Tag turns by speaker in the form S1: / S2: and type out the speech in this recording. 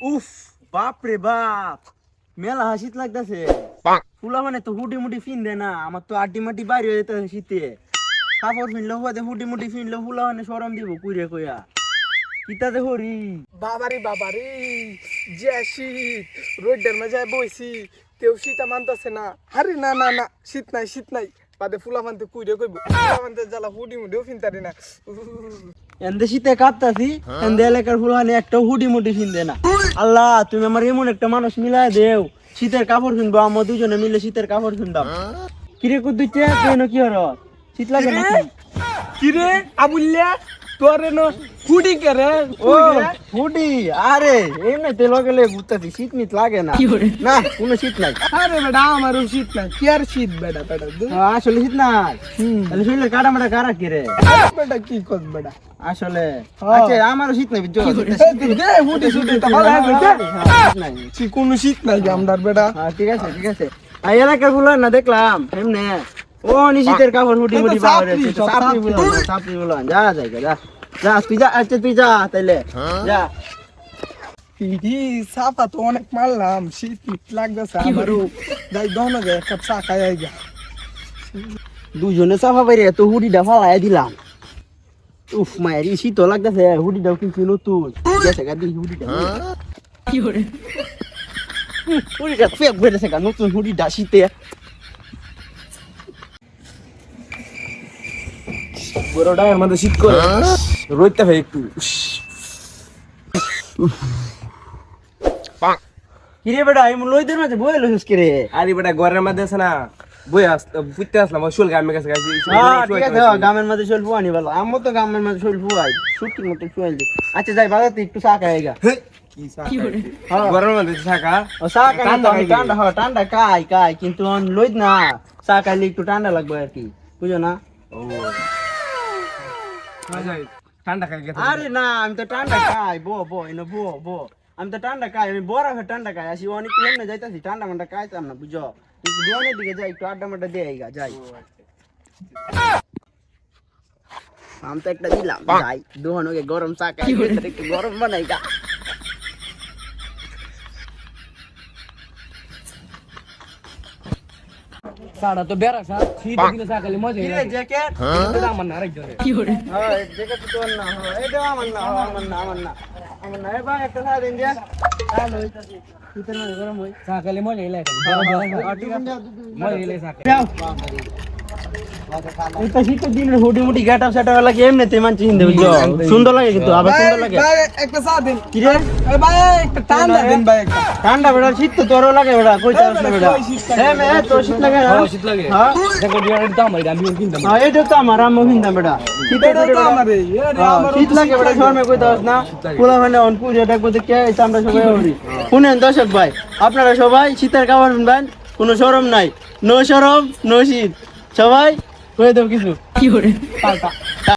S1: উফ বাপ রে বাপ। মেলা হাসিত লাগতেছে। ফুলা মানে তো হুডি মুডি ফিন দে না আমার তো আড্ডি মাটি বাইরে হয়ে যেতে শীতে। কাপড় ফিনলে হুয়াতে হুডি মুডি ফিনলে ফুলা মানে সরম দিব কুইরে কইয়া। কিতাতে হরি
S2: বাবারি বাবারি যে শীত রোডের মাঝে বইছি তেও শীত মানতেছে না। আরে না না না শীত নাই শীত নাই। বাদে ফুলা মানতে কুইরে কইব। জ্বালা হুডি মুডিও ফিনতারি না।
S1: এন্দে শীতে কাঁপতাছি এন্দে এলাকার ফুলা মানে একটা হুডি মুডি ফিনদে না। আল্লাহ তুমি আমার এমন একটা মানুষ মিলাই দেও। শীতের কাপড় ফিনবো আমরা দুজনে মিলে শীতের কাপড় ফিনতাম কিরে কুদ্দুইতে কেন কি হর শীত লাগে নাকি?
S2: কিরে? আবুল্লা তোরে ন হুডি করে
S1: ও হুডি আরে এমনি তে লগেলে ঘুরতাছি শীত মিত লাগে না। না কোনো শীত নাই।
S2: আরে বেটা আমারও শীত নাই। কি আর শীত বেটা বেটা
S1: আসলে শীত নাই। তাহলে শরীরে কাটা মাটা কারা কি
S2: বেটা কি কর বেটা?
S1: আসলে
S2: হ্যাঁ।
S1: আচ্ছা আমারও শীত নাই বুঝছ?
S2: দে তো ভালো হবে
S1: হ্যাঁ, নাই।
S2: কি কোনো শীত নাই আমদার বেটা?
S1: হ্যাঁ, ঠিক আছে ঠিক আছে। আর এলাকারগুলো না দেখলাম এমনি। ও নিশীতের কাপড়
S2: এটা তো
S1: বাবা রে
S2: সাপড়ি।
S1: বলো সাপড়ি বলো যা যাই যা। যা তুই যা আচ্ছা তুই যা তাইলে যা।
S2: পিঠি সাফা তো অনেক মারলাম শীত মিট লাগতেছে আমারও। যাই দহন গে কাপ চা খাই আইগা।
S1: দুজনে চাফা বাইরে তো হুডিটা ফালাই দিলাম। উফ মায়ের শীত লাগতেছে হুডিটাও কিন্তু নতুন। গেছে গা দিই হুডিটা হুডিটা ফেক বেড়েছে গা নতুন হুডিটা শীতে।
S2: বড়টা এর মধ্যে শীত করে। রইতে হয় একটু।
S1: কিরে বেটা এই লইদের মাঝে বয়ে লইছিস কিরে?
S3: আরে বেটা ঘরের মধ্যে আছে না বই আস ফুটতে আসলাম ওই শুল গ্রামের কাছে গেছি।
S1: হ্যাঁ ঠিক আছে গ্রামের মধ্যে শৈল ফুয়ানি ভালো। আমার তো গ্রামের মধ্যে শৈল ফুয়াই শুটকি মতো ফুয়াই আচ্ছা যাই বাজাতে একটু চা খাই গা। হ্যাঁ
S3: ঘরের মধ্যে থাকা
S1: ও
S3: ঠান্ডা
S1: ঠান্ডা
S3: খাই
S1: ঠান্ডা হয় ঠান্ডা খাই খাই কিন্তু লইদ না। চা খাইলে একটু ঠান্ডা লাগবে আর কি বুঝো না?
S3: ও। ঠান্ডা খাই
S1: আরে না আমি তো ঠান্ডা খাই বো বো এনে বো বো আমি তো ঠান্ডা খাই আমি বড় হয়ে ঠান্ডা খাই আসি অনেক এমনি যাইতাছি ঠান্ডা মান্ডা খাইতাম না বুঝো? একটু দিকে যাই একটু আড্ডা মাড্ডা দিয়ে যাই। আমি তো একটা দিলাম যাই দুহনকে গরম চা খাই একটু গরম বানাই গা
S4: সাড়া তো বেড়া সা শীত দিনে সকালে মজা
S1: কি রে জ্যাকেট
S4: এটা আমার না আরেকজনে
S1: হ্যাঁ জ্যাকেট তো না এটা আমার না আমার না আমার না আমার না ভাই একটা সারা দিন যা হ্যালো শীতের মধ্যে গরম হই
S4: সকালে মজা এলাই
S1: আর
S4: মজা এলাই সকালে
S1: এটা শীতের দিনের হুডি মুডি গেট আপ সেটা লাগে এমনিতে মানছি হিন্দে বুঝছ? সুন্দর লাগে কিন্তু আবার সুন্দর লাগে।
S2: ভাই একটা চা দিন।
S1: কি রে?
S2: ভাই একটা ঠান্ডা দিন। ভাই
S1: ঠান্ডা বেড়া শীত তো তোরও লাগে বেড়া কই চাস না বেড়া হ্যাঁ মে তোর শীত লাগে না?
S4: শীত লাগে।
S1: হ্যাঁ?
S4: দেখো ডিয়ারের দাম এটা আমি কিনতাম।
S1: হ্যাঁ এটা তো আমার আম্মু হিন্দা বেড়া। শীতে
S2: তো আমার এই, এ রে,
S1: হ্যাঁ,
S2: আমার
S1: শীত লাগে বেড়া শর্মে কই দাস না? পুরো মানে অন পুজো তো কে আমরা সবাই হরি। শুনেন দর্শক ভাই আপনারা সবাই শীতের কাপড় কিনবেন কোনো শরম নাই। নো শরম নো শীত। সবাই হয়ে দেব কিছু।
S4: কি করে?
S1: টাটা